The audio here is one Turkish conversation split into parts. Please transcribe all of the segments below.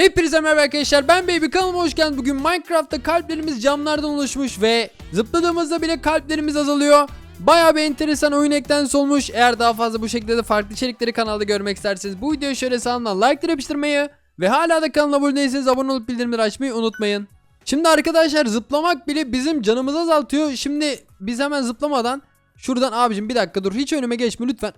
Hepinize merhaba arkadaşlar ben Baby kanalıma hoş geldiniz. Bugün Minecraft'ta kalplerimiz camlardan oluşmuş ve zıpladığımızda bile kalplerimiz azalıyor. Bayağı bir enteresan oyun eklentisi olmuş. Eğer daha fazla bu şekilde de farklı içerikleri kanalda görmek isterseniz bu videoyu şöyle sağından like yapıştırmayı ve hala da kanala abone değilseniz abone olup bildirimleri açmayı unutmayın. Şimdi arkadaşlar zıplamak bile bizim canımızı azaltıyor. Şimdi biz hemen zıplamadan şuradan abicim bir dakika dur hiç önüme geçme lütfen.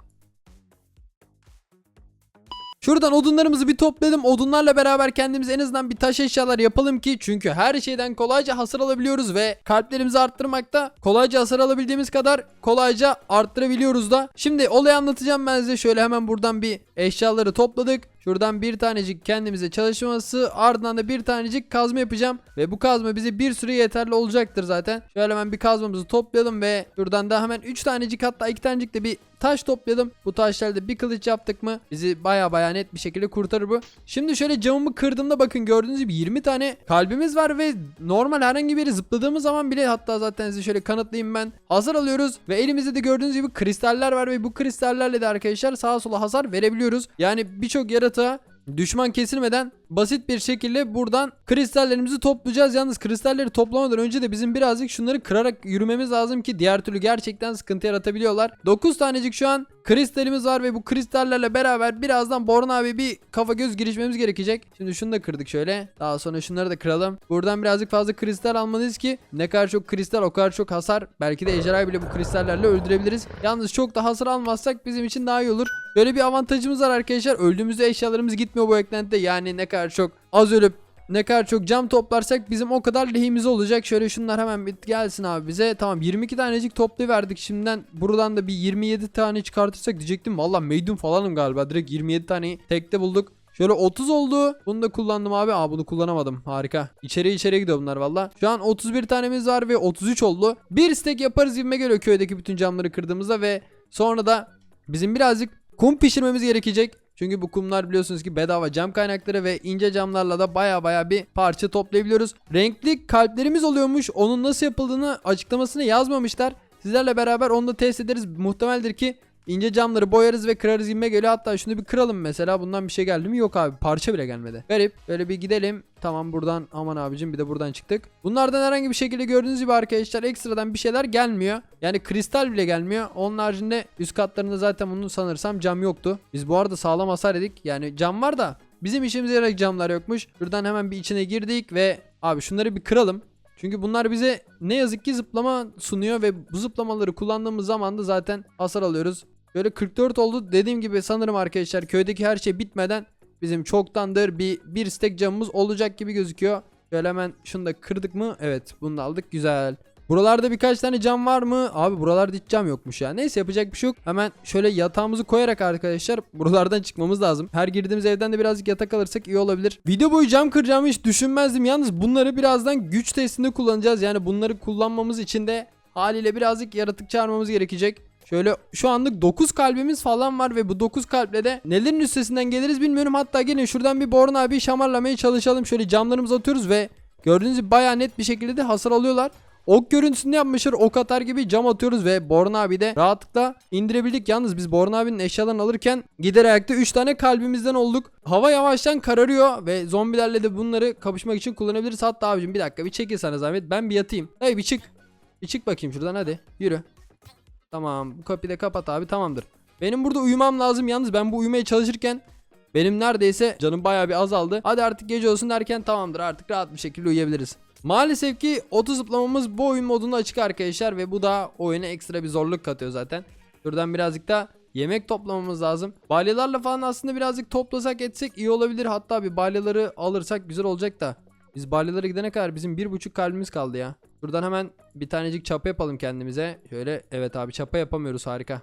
Şuradan odunlarımızı bir topladım. Odunlarla beraber kendimiz en azından bir taş eşyalar yapalım ki çünkü her şeyden kolayca hasar alabiliyoruz ve kalplerimizi arttırmakta kolayca hasar alabildiğimiz kadar kolayca arttırabiliyoruz da. Şimdi olayı anlatacağım ben size. Şöyle hemen buradan bir eşyaları topladık. Şuradan bir tanecik kendimize çalışması ardından da bir tanecik kazma yapacağım. Ve bu kazma bize bir süre yeterli olacaktır zaten. Şöyle hemen bir kazmamızı toplayalım ve şuradan da hemen 3 tanecik hatta 2 tanecik de bir taş toplayalım. Bu taşlarda bir kılıç yaptık mı bizi baya baya net bir şekilde kurtarır bu. Şimdi şöyle camımı kırdığımda bakın gördüğünüz gibi 20 tane kalbimiz var ve normal herhangi bir yere zıpladığımız zaman bile hatta zaten size şöyle kanıtlayayım ben. Hasar alıyoruz ve elimizde de gördüğünüz gibi kristaller var ve bu kristallerle de arkadaşlar sağa sola hasar verebiliyoruz. Yani birçok yaratığa Düşman kesilmeden basit bir şekilde buradan kristallerimizi toplayacağız. Yalnız kristalleri toplamadan önce de bizim birazcık şunları kırarak yürümemiz lazım ki diğer türlü gerçekten sıkıntı yaratabiliyorlar. 9 tanecik şu an kristalimiz var ve bu kristallerle beraber birazdan Borun abi bir kafa göz girişmemiz gerekecek. Şimdi şunu da kırdık şöyle. Daha sonra şunları da kıralım. Buradan birazcık fazla kristal almalıyız ki ne kadar çok kristal o kadar çok hasar. Belki de ejderhayı bile bu kristallerle öldürebiliriz. Yalnız çok da hasar almazsak bizim için daha iyi olur. Böyle bir avantajımız var arkadaşlar. Öldüğümüzde eşyalarımız gitmiyor bu eklentide. Yani ne kadar çok az ölüp ne kadar çok cam toplarsak bizim o kadar lehimize olacak. Şöyle şunlar hemen bir gelsin abi bize. Tamam 22 tanecik toplayıverdik şimdiden. Buradan da bir 27 tane çıkartırsak diyecektim. Valla medium falanım galiba. Direkt 27 taneyi tekte bulduk. Şöyle 30 oldu. Bunu da kullandım abi. Aa bunu kullanamadım. Harika. İçeri içeri gidiyor bunlar valla. Şu an 31 tanemiz var ve 33 oldu. Bir stack yaparız gibime geliyor köydeki bütün camları kırdığımızda ve sonra da bizim birazcık kum pişirmemiz gerekecek. Çünkü bu kumlar biliyorsunuz ki bedava cam kaynakları ve ince camlarla da baya baya bir parça toplayabiliyoruz. Renkli kalplerimiz oluyormuş. Onun nasıl yapıldığını açıklamasını yazmamışlar. Sizlerle beraber onu da test ederiz. Muhtemeldir ki ince camları boyarız ve kırarız gibi geliyor. Hatta şunu bir kıralım mesela. Bundan bir şey geldi mi? Yok abi. Parça bile gelmedi. Garip. Böyle bir gidelim. Tamam buradan aman abicim bir de buradan çıktık. Bunlardan herhangi bir şekilde gördüğünüz gibi arkadaşlar ekstradan bir şeyler gelmiyor. Yani kristal bile gelmiyor. Onun haricinde üst katlarında zaten bunun sanırsam cam yoktu. Biz bu arada sağlam hasar edik. Yani cam var da bizim işimize yarayacak camlar yokmuş. Buradan hemen bir içine girdik ve abi şunları bir kıralım. Çünkü bunlar bize ne yazık ki zıplama sunuyor ve bu zıplamaları kullandığımız zaman da zaten hasar alıyoruz. Böyle 44 oldu. Dediğim gibi sanırım arkadaşlar köydeki her şey bitmeden bizim çoktandır bir bir stek camımız olacak gibi gözüküyor. Şöyle hemen şunu da kırdık mı? Evet bunu da aldık. Güzel. Buralarda birkaç tane cam var mı? Abi buralarda hiç cam yokmuş ya. Neyse yapacak bir şey yok. Hemen şöyle yatağımızı koyarak arkadaşlar buralardan çıkmamız lazım. Her girdiğimiz evden de birazcık yatak alırsak iyi olabilir. Video boyu cam kıracağımı hiç düşünmezdim. Yalnız bunları birazdan güç testinde kullanacağız. Yani bunları kullanmamız için de haliyle birazcık yaratık çağırmamız gerekecek. Şöyle şu anlık 9 kalbimiz falan var ve bu 9 kalple de nelerin üstesinden geliriz bilmiyorum. Hatta gelin şuradan bir Born abi şamarlamaya çalışalım. Şöyle camlarımızı atıyoruz ve gördüğünüz gibi baya net bir şekilde de hasar alıyorlar. Ok görüntüsünde yapmışlar ok atar gibi cam atıyoruz ve Born abi de rahatlıkla indirebildik. Yalnız biz Born abinin eşyalarını alırken gider ayakta 3 tane kalbimizden olduk. Hava yavaştan kararıyor ve zombilerle de bunları kapışmak için kullanabiliriz. Hatta abicim bir dakika bir çekil sana zahmet ben bir yatayım. Hey bir çık. Bir çık bakayım şuradan hadi yürü. Tamam bu kapıyı da kapat abi tamamdır. Benim burada uyumam lazım yalnız ben bu uyumaya çalışırken benim neredeyse canım bayağı bir azaldı. Hadi artık gece olsun derken tamamdır artık rahat bir şekilde uyuyabiliriz. Maalesef ki oto zıplamamız bu oyun modunda açık arkadaşlar ve bu da oyuna ekstra bir zorluk katıyor zaten. Şuradan birazcık da yemek toplamamız lazım. Balyalarla falan aslında birazcık toplasak etsek iyi olabilir. Hatta bir balyaları alırsak güzel olacak da. Biz balyalara gidene kadar bizim bir buçuk kalbimiz kaldı ya. Buradan hemen bir tanecik çapa yapalım kendimize. Şöyle evet abi çapa yapamıyoruz harika.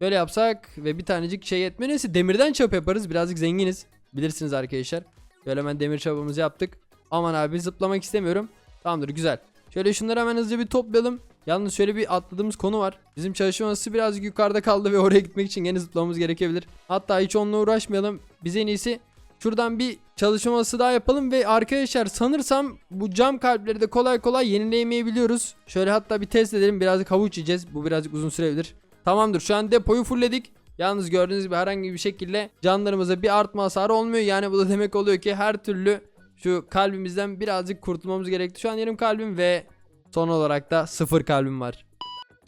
Böyle yapsak ve bir tanecik şey yetmiyor. Neyse demirden çapa yaparız. Birazcık zenginiz. Bilirsiniz arkadaşlar. Böyle hemen demir çapamızı yaptık. Aman abi zıplamak istemiyorum. Tamamdır güzel. Şöyle şunları hemen hızlıca bir toplayalım. Yalnız şöyle bir atladığımız konu var. Bizim çalışma masası birazcık yukarıda kaldı ve oraya gitmek için gene zıplamamız gerekebilir. Hatta hiç onunla uğraşmayalım. Biz en iyisi şuradan bir çalışma masası daha yapalım ve arkadaşlar sanırsam bu cam kalpleri de kolay kolay yenileyemeyebiliyoruz. Şöyle hatta bir test edelim. Birazcık havuç yiyeceğiz. Bu birazcık uzun sürebilir. Tamamdır şu an depoyu fullledik. Yalnız gördüğünüz gibi herhangi bir şekilde canlarımıza bir artma hasarı olmuyor. Yani bu da demek oluyor ki her türlü şu kalbimizden birazcık kurtulmamız gerekti. Şu an yarım kalbim ve son olarak da sıfır kalbim var.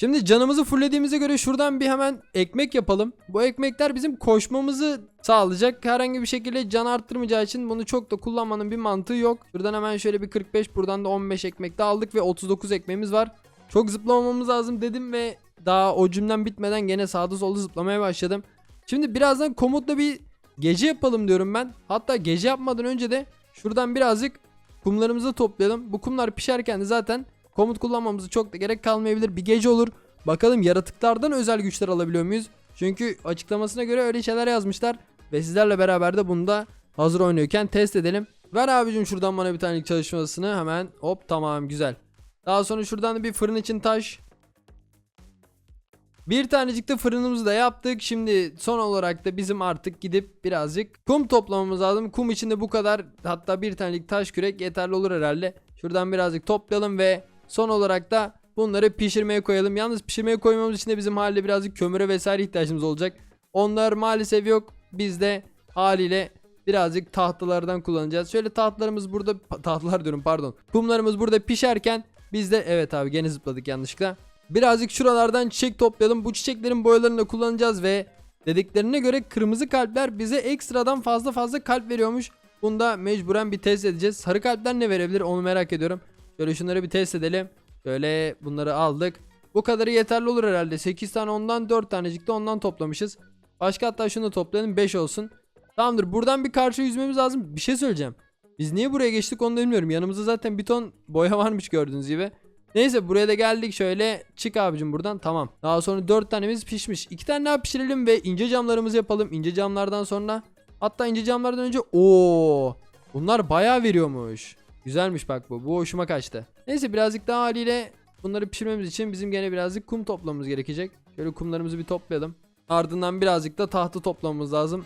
Şimdi canımızı fullediğimize göre şuradan bir hemen ekmek yapalım. Bu ekmekler bizim koşmamızı sağlayacak. Herhangi bir şekilde can arttırmayacağı için bunu çok da kullanmanın bir mantığı yok. Buradan hemen şöyle bir 45 buradan da 15 ekmek daha aldık ve 39 ekmeğimiz var. Çok zıplamamamız lazım dedim ve daha o cümlem bitmeden gene sağda solda zıplamaya başladım. Şimdi birazdan komutla bir gece yapalım diyorum ben. Hatta gece yapmadan önce de şuradan birazcık kumlarımızı toplayalım. Bu kumlar pişerken de zaten komut kullanmamızı çok da gerek kalmayabilir. Bir gece olur. Bakalım yaratıklardan özel güçler alabiliyor muyuz? Çünkü açıklamasına göre öyle şeyler yazmışlar. Ve sizlerle beraber de bunu da hazır oynuyorken test edelim. Ver abicim şuradan bana bir tane çalışmasını hemen. Hop tamam güzel. Daha sonra şuradan da bir fırın için taş. Bir tanecik de fırınımızı da yaptık. Şimdi son olarak da bizim artık gidip birazcık kum toplamamız lazım. Kum içinde bu kadar hatta bir tanecik taş kürek yeterli olur herhalde. Şuradan birazcık toplayalım ve son olarak da bunları pişirmeye koyalım. Yalnız pişirmeye koymamız için de bizim haliyle birazcık kömüre vesaire ihtiyacımız olacak. Onlar maalesef yok. Biz de haliyle birazcık tahtalardan kullanacağız. Şöyle tahtalarımız burada tahtalar diyorum pardon. Kumlarımız burada pişerken biz de evet abi gene zıpladık yanlışlıkla. Birazcık şuralardan çiçek toplayalım. Bu çiçeklerin boyalarını da kullanacağız ve dediklerine göre kırmızı kalpler bize ekstradan fazla fazla kalp veriyormuş. Bunu da mecburen bir test edeceğiz. Sarı kalpler ne verebilir onu merak ediyorum. Şöyle şunları bir test edelim. Şöyle bunları aldık. Bu kadarı yeterli olur herhalde. 8 tane ondan 4 tanecik de ondan toplamışız. Başka hatta şunu da toplayalım 5 olsun. Tamamdır buradan bir karşı yüzmemiz lazım. Bir şey söyleyeceğim. Biz niye buraya geçtik onu bilmiyorum. Yanımızda zaten bir ton boya varmış gördüğünüz gibi. Neyse buraya da geldik şöyle çık abicim buradan tamam. Daha sonra 4 tanemiz pişmiş. 2 tane daha pişirelim ve ince camlarımızı yapalım. İnce camlardan sonra hatta ince camlardan önce o bunlar bayağı veriyormuş. Güzelmiş bak bu. Bu hoşuma kaçtı. Neyse birazcık daha haliyle bunları pişirmemiz için bizim gene birazcık kum toplamamız gerekecek. Şöyle kumlarımızı bir toplayalım. Ardından birazcık da tahta toplamamız lazım.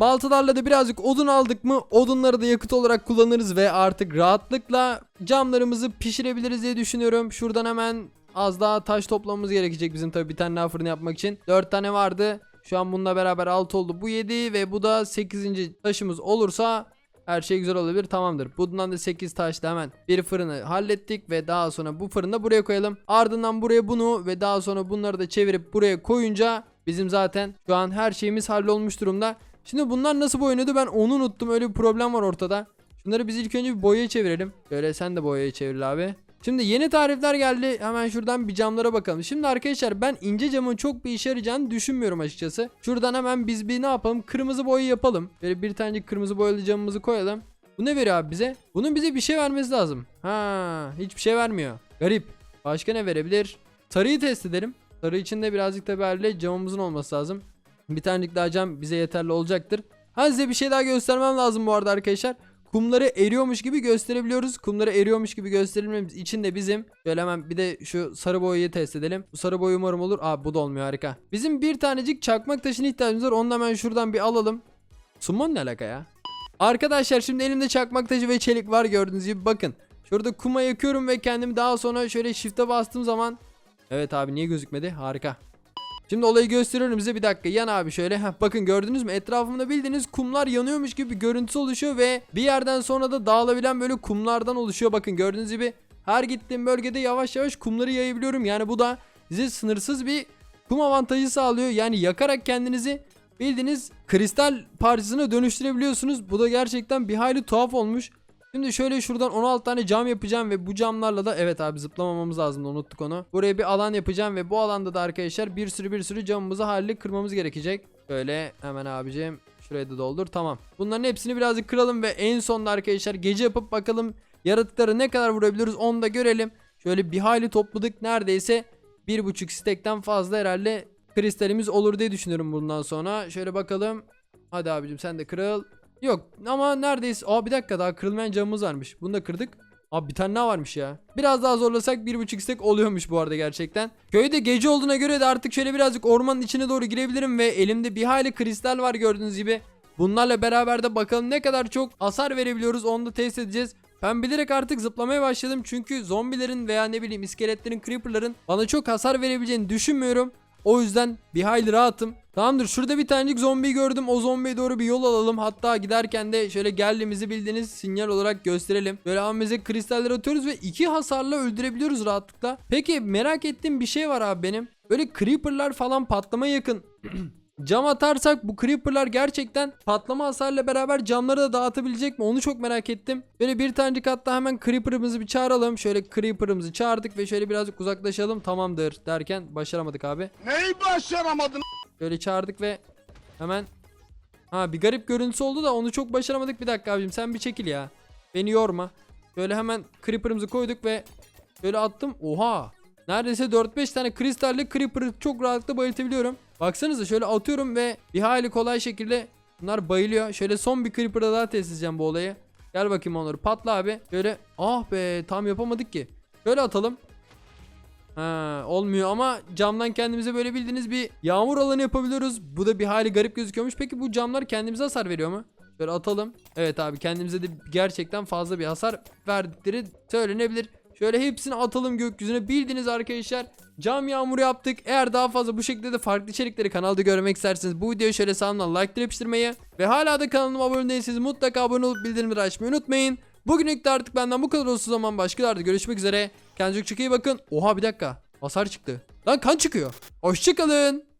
Baltalarla da birazcık odun aldık mı odunları da yakıt olarak kullanırız ve artık rahatlıkla camlarımızı pişirebiliriz diye düşünüyorum. Şuradan hemen az daha taş toplamamız gerekecek bizim tabi bir tane daha fırın yapmak için. 4 tane vardı. Şu an bununla beraber 6 oldu. Bu 7 ve bu da 8. taşımız olursa her şey güzel olabilir tamamdır. Bundan da 8 taşla hemen bir fırını hallettik ve daha sonra bu fırını da buraya koyalım. Ardından buraya bunu ve daha sonra bunları da çevirip buraya koyunca bizim zaten şu an her şeyimiz hallolmuş durumda. Şimdi bunlar nasıl boyanıyordu ben onu unuttum öyle bir problem var ortada. Şunları biz ilk önce bir boyaya çevirelim. Böyle sen de boyaya çevir abi. Şimdi yeni tarifler geldi. Hemen şuradan bir camlara bakalım. Şimdi arkadaşlar ben ince camın çok bir işe yarayacağını düşünmüyorum açıkçası. Şuradan hemen biz bir ne yapalım? Kırmızı boya yapalım. Böyle bir tane kırmızı boyalı camımızı koyalım. Bu ne veriyor abi bize? Bunun bize bir şey vermesi lazım. Ha, hiçbir şey vermiyor. Garip. Başka ne verebilir? Sarıyı test edelim. Sarı için de birazcık da böyle camımızın olması lazım. Bir tanelik daha cam bize yeterli olacaktır. Ha size bir şey daha göstermem lazım bu arada arkadaşlar. Kumları eriyormuş gibi gösterebiliyoruz. Kumları eriyormuş gibi gösterilmemiz için de bizim şöyle hemen bir de şu sarı boyayı test edelim. Bu sarı boy umarım olur. Aa bu da olmuyor harika. Bizim bir tanecik çakmak taşına ihtiyacımız var. Onu da hemen şuradan bir alalım. Summon ne alaka ya? Arkadaşlar şimdi elimde çakmak taşı ve çelik var gördüğünüz gibi bakın. Şurada kuma yakıyorum ve kendimi daha sonra şöyle shift'e bastığım zaman Evet abi niye gözükmedi? Harika. Şimdi olayı gösteriyorum size bir dakika. Yan abi şöyle. Heh, bakın gördünüz mü? Etrafımda bildiğiniz kumlar yanıyormuş gibi bir görüntüsü oluşuyor ve bir yerden sonra da dağılabilen böyle kumlardan oluşuyor. Bakın gördüğünüz gibi her gittiğim bölgede yavaş yavaş kumları yayabiliyorum. Yani bu da size sınırsız bir kum avantajı sağlıyor. Yani yakarak kendinizi bildiğiniz kristal parçasına dönüştürebiliyorsunuz. Bu da gerçekten bir hayli tuhaf olmuş Şimdi şöyle şuradan 16 tane cam yapacağım ve bu camlarla da evet abi zıplamamamız lazım unuttuk onu. Buraya bir alan yapacağım ve bu alanda da arkadaşlar bir sürü bir sürü camımızı haliyle kırmamız gerekecek. Böyle hemen abicim şurayı da doldur tamam. Bunların hepsini birazcık kıralım ve en sonunda arkadaşlar gece yapıp bakalım yaratıkları ne kadar vurabiliyoruz onu da görelim. Şöyle bir hayli topladık neredeyse bir buçuk stekten fazla herhalde kristalimiz olur diye düşünüyorum bundan sonra. Şöyle bakalım. Hadi abicim sen de kırıl. Yok ama neredeyse. Aa bir dakika daha kırılmayan camımız varmış. Bunu da kırdık. Abi bir tane daha varmış ya. Biraz daha zorlasak bir buçuk istek oluyormuş bu arada gerçekten. Köyde gece olduğuna göre de artık şöyle birazcık ormanın içine doğru girebilirim ve elimde bir hayli kristal var gördüğünüz gibi. Bunlarla beraber de bakalım ne kadar çok hasar verebiliyoruz onu da test edeceğiz. Ben bilerek artık zıplamaya başladım çünkü zombilerin veya ne bileyim iskeletlerin, creeperların bana çok hasar verebileceğini düşünmüyorum. O yüzden bir hayli rahatım. Tamamdır şurada bir tanecik zombi gördüm. O zombiye doğru bir yol alalım. Hatta giderken de şöyle geldiğimizi bildiğiniz sinyal olarak gösterelim. Böyle amimize kristaller atıyoruz ve iki hasarla öldürebiliyoruz rahatlıkla. Peki merak ettiğim bir şey var abi benim. Böyle creeperlar falan patlama yakın. Cam atarsak bu creeperlar gerçekten patlama hasarıyla beraber camları da dağıtabilecek mi? Onu çok merak ettim. Böyle bir tanecik hatta hemen creeper'ımızı bir çağıralım. Şöyle creeper'ımızı çağırdık ve şöyle birazcık uzaklaşalım. Tamamdır derken başaramadık abi. Neyi başaramadın? Şöyle çağırdık ve hemen Ha bir garip görüntüsü oldu da onu çok başaramadık. Bir dakika abicim sen bir çekil ya. Beni yorma. Böyle hemen creeper'ımızı koyduk ve şöyle attım. Oha! Neredeyse 4-5 tane kristalle creeper'ı çok rahatlıkla bayıltabiliyorum. Baksanıza şöyle atıyorum ve bir hayli kolay şekilde bunlar bayılıyor. Şöyle son bir creeper'da daha test edeceğim bu olayı. Gel bakayım onları patla abi. Şöyle ah be tam yapamadık ki. Şöyle atalım. Ha, olmuyor ama camdan kendimize böyle bildiğiniz bir yağmur alanı yapabiliyoruz. Bu da bir hali garip gözüküyormuş. Peki bu camlar kendimize hasar veriyor mu? Böyle atalım. Evet abi kendimize de gerçekten fazla bir hasar verdikleri söylenebilir. Şöyle hepsini atalım gökyüzüne. Bildiğiniz arkadaşlar cam yağmuru yaptık. Eğer daha fazla bu şekilde de farklı içerikleri kanalda görmek isterseniz bu videoyu şöyle sağından like yapıştırmayı ve hala da kanalıma abone değilseniz mutlaka abone olup bildirimleri açmayı unutmayın. Bugünlük de artık benden bu kadar olsun zaman başkalarda görüşmek üzere. Kendinize çok iyi bakın. Oha bir dakika. Hasar çıktı. Lan kan çıkıyor. Hoşçakalın.